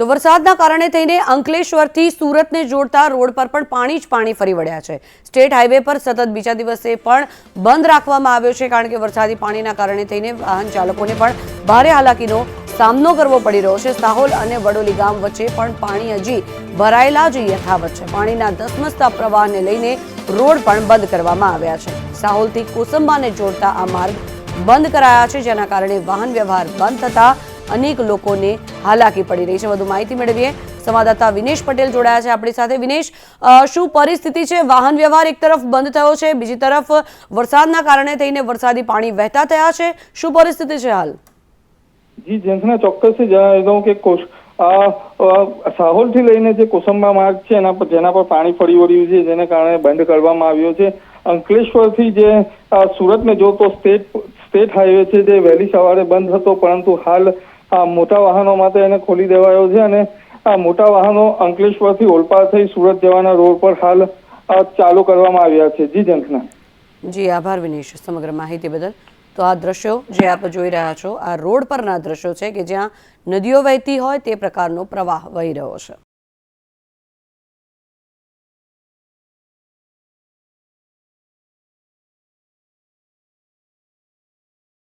તો વરસાદના કારણે થઈને અંકલેશ્વરથી સુરતને જોડતા રોડ પર પણ પાણી જ પાણી ફરી વળ્યા છે. સ્ટેટ હાઈવે પર સતત બીજા દિવસે પણ બંધ રાખવામાં આવ્યો છે કારણ કે વરસાદી પાણીના કારણે થઈને વાહન ચાલકોને પણ ભારે હાલાકીનો સામનો કરવો પડી રહ્યો છે. સાહોલ અને વડોલી ગામ વચ્ચે પણ પાણી હજી ભરાયેલા જ યથાવત છે. પાણીના ધસમસતા પ્રવાહને લઈને રોડ પણ બંધ કરવામાં આવ્યા છે. સાહોલથી કોસંબાને જોડતા આ માર્ગ બંધ કરાયા છે, જેના કારણે વાહન વ્યવહાર બંધ થતા અનેક લોકોને હાલાકી પડી રહી છે. વધુ માહિતી મેળવીએ. સંવાદદાતા વિનેશ પટેલ જોડાયા છે આપણી સાથે. વિનેશ શું પરિસ્થિતિ છે? વાહન વ્યવહાર એક તરફ બંધ થયો છે, બીજી તરફ વરસાદના કારણે થઈને વરસાદી પાણી વહેતા થયા છે. શું પરિસ્થિતિ છે હાલ? જી જેન્સના ચોક્કસથી જણાવી દઉં કે કોશ સાહોલથી લઈને જે કોસંબા માર્ગ છે, એના પર, જેના પર પાણી ફરી વળ્યું છે, જેને કારણે બંધ કરવામાં આવ્યો છે. અંકલેશ્વરથી જે સુરતને સુરતને જોતો સ્ટેટ સ્ટેટ હાઈવે છે જે વહેલી સવારે બંધ હતો, પરંતુ હાલ આ મોટા વાહનો માટે એને ખોલી દેવાયો છે અને આ મોટા વાહનો અંકલેશ્વરથી ઓલપાર થઈ સુરત જવાના રોડ પર હાલ ચાલુ કરવામાં આવ્યા છે. જી જંખના જી, આભાર વિનેશ સમગ્ર માહિતી બદલ. તો આ દ્રશ્યો જે આપ જોઈ રહ્યા છો, આ રોડ પરના દ્રશ્યો છે કે જ્યાં નદીઓ વહેતી હોય તે પ્રકારનો પ્રવાહ વહી રહ્યો છે.